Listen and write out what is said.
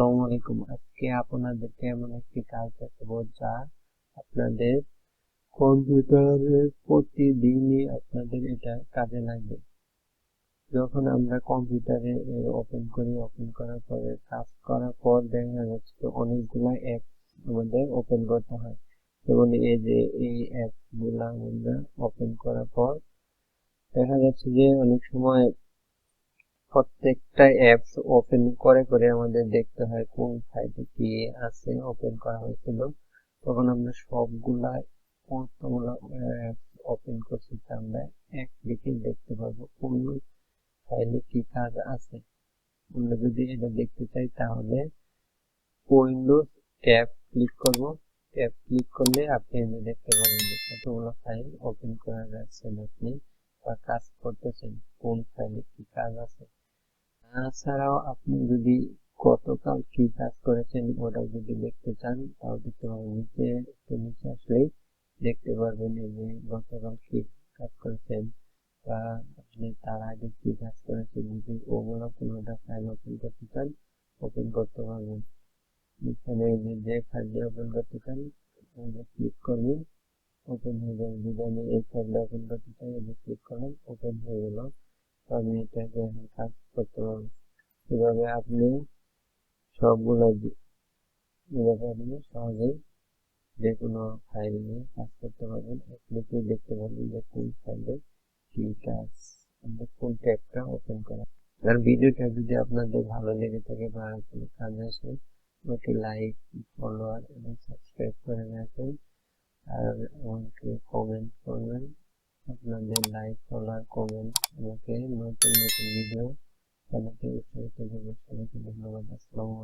আসসালামু আলাইকুম। আজকে আপনাদেরকে এমন একটি কাজ দেখাবো যা আপনাদের কম্পিউটারে প্রতিদিনই আপনাদের এটা কাজে লাগবে। যখন আমরা কম্পিউটারে ওপেন করি, ওপেন করার পরে কাজ করার পর দেখা যাচ্ছে অনেকগুলা অ্যাপ আমাদের ওপেন করতে হয়। যেমন এই যে এই অ্যাপগুলা আমরা ওপেন করার পর দেখা যাচ্ছে যে অনেক সময় প্রত্যেকটা অ্যাপস ওপেন করে করে আমাদের দেখতে হয় কোন সাইটে কি আছে ওপেন করা হয়েছিল। তখন আমরা সবগুলা কতগুলো অ্যাপস ওপেন করছি আমরা এক ক্লিকে দেখতে পারব কোন ফাইলে কি কাজ আছে। আমরা যদি এটা দেখতে চাই তাহলে উইন্ডোজ ট্যাব ক্লিক করব। ট্যাব ক্লিক করলে আপনি দেখতে পাবেন যে কতগুলো ফাইল ওপেন করা যাচ্ছেন আপনি বা কাজ করতেছেন, কোন ফাইলে কি কাজ আছে। তাছাড়াও আপনি যদি গতকাল কি কাজ করেছেন ওটা যদি দেখতে চান, তাও দেখতে পাবেন নিচে, একটু নিচে আসলেই দেখতে পারবেন এই যে গতকাল কি কাজ করেছেন বা আপনি তার আগে কি কাজ করেছেন যদি ওগুলো কোনোটা ফাইল ওপেন করতে চান ওপেন করতে পারবেন। এখানে যে ফাইলটি ওপেন করতে চান ওটা ক্লিক করবেন ওপেন হয়ে যাবে। যদি আমি এই ফাইলটা ওপেন করতে চাই ক্লিক করলাম ওপেন হয়ে গেল। আমি এটাকে কাজ আপনি সবগুলো আপনি সহজেই যে কোনো ফাইল নিয়ে কাজ করতে পারবেন। ক্লিকে দেখতে পারবেন যে কোন ফাইলে কি কাজ, আমরা কোন ট্যাবটা ওপেন করা। আর ভিডিওটা যদি আপনাদের ভালো লেগে থাকে বা কোনো কাজ আসে, আমাকে লাইক ফলোয়ার এবং সাবস্ক্রাইব করে রাখবেন। আর আমাকে কমেন্ট করবেন। আপনাদের লাইক ফলোয়ার কমেন্ট আমাকে নতুন নতুন ভিডিও সবাইকে ধন্যবাদ আসসালামু